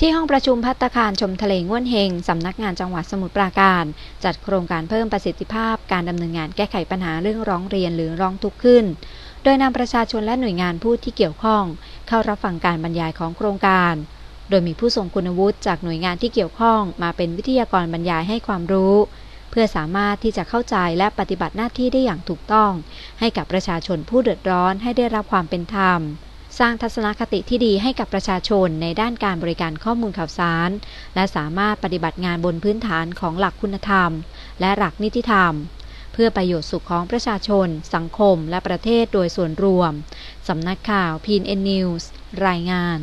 ที่ห้องประชุมพัตตาคารชมทะเลง่วนเฮง สำนักงานจังหวัดสมุทรปราการ จัดโครงการเพิ่มประสิทธิภาพ การดำเนินงานแก้ไขปัญหาเรื่องร้องเรียนหรือร้องทุกข์ขึ้น โดยนำประชาชนและหน่วยงานผู้ที่เกี่ยวข้อง เข้ารับฟังการบรรยายของโครงการ โดยมีผู้ทรงคุณวุฒิจากหน่วยงานที่เกี่ยวข้องมาเป็นวิทยากรบรรยายให้ความรู้ เพื่อสามารถที่จะเข้าใจและปฏิบัติหน้าที่ได้อย่างถูกต้อง ให้กับประชาชนผู้เดือดร้อนให้ได้รับความเป็นธรรม สร้างทัศนคติที่ดีให้กับประชาชนในด้านการบริการข้อมูลข่าวสาร และสามารถปฏิบัติงานบนพื้นฐานของหลักคุณธรรม และหลักนิติธรรม เพื่อประโยชน์สุขของประชาชน สังคม และประเทศโดยส่วนรวม สำนักข่าวพีเอ็นนิวส์รายงาน